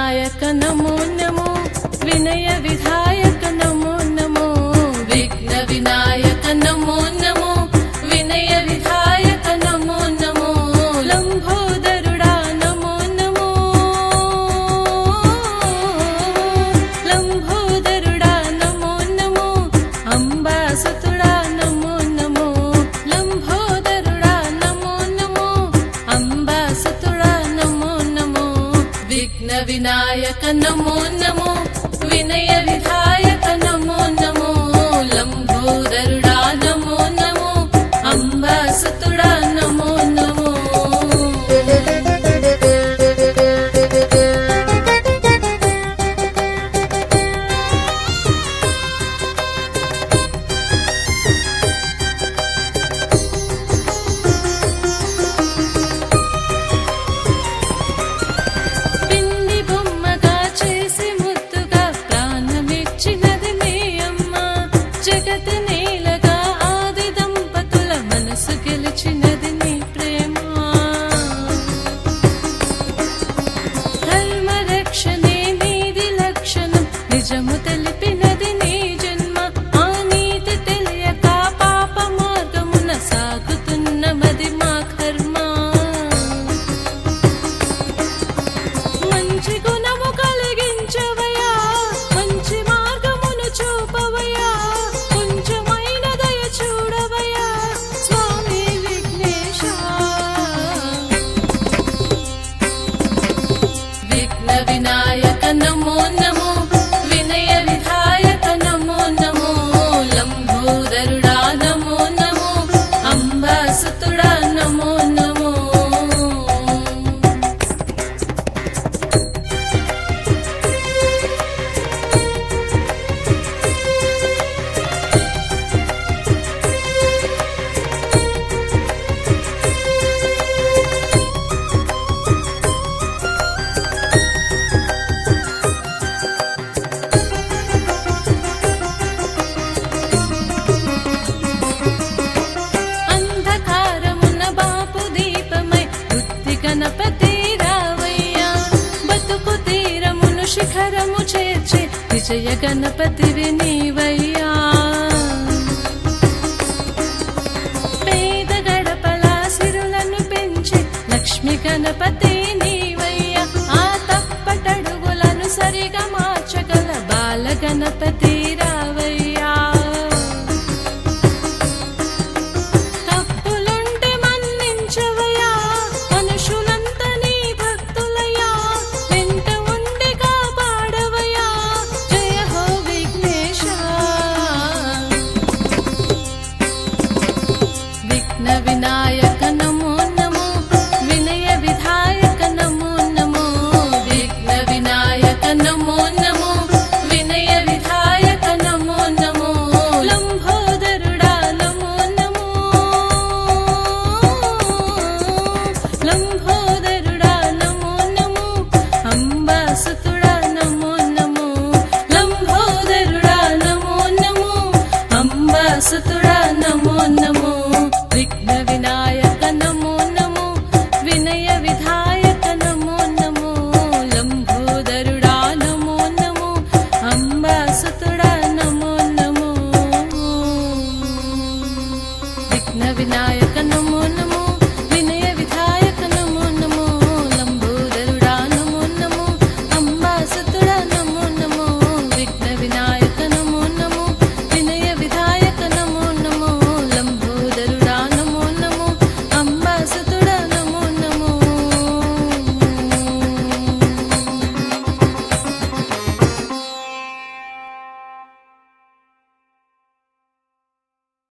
వినాయక నమో నమో వినయ విధాయక నమో నమో విఘ్న వినాయక నమో నమో వినాయక నమో నమో వినయ విధాయ వినాయక నమో నమో వినయ విధాయక నమో నమో లంబోదరుడా నమో నమో అంబాసుతుడా చేర్చి విజయ గణపతివి నీవయ్యా. పేద గడపల సిరులను పెంచి లక్ష్మి గణపతి నీవయ్యా. ఆ తప్పటడుగులను సరిగా మార్చగల బాల గణపతి అంబాసుతుడా నమో నమో. లంబోదరుడా నమో నమో. అంబాసుతుడా నమో నమో. విఘ్న వినాయక నమో నమో. వినయ విధాయక నమో నమో. లంబోదరుడా నమో నమో. అంబాసుతుడా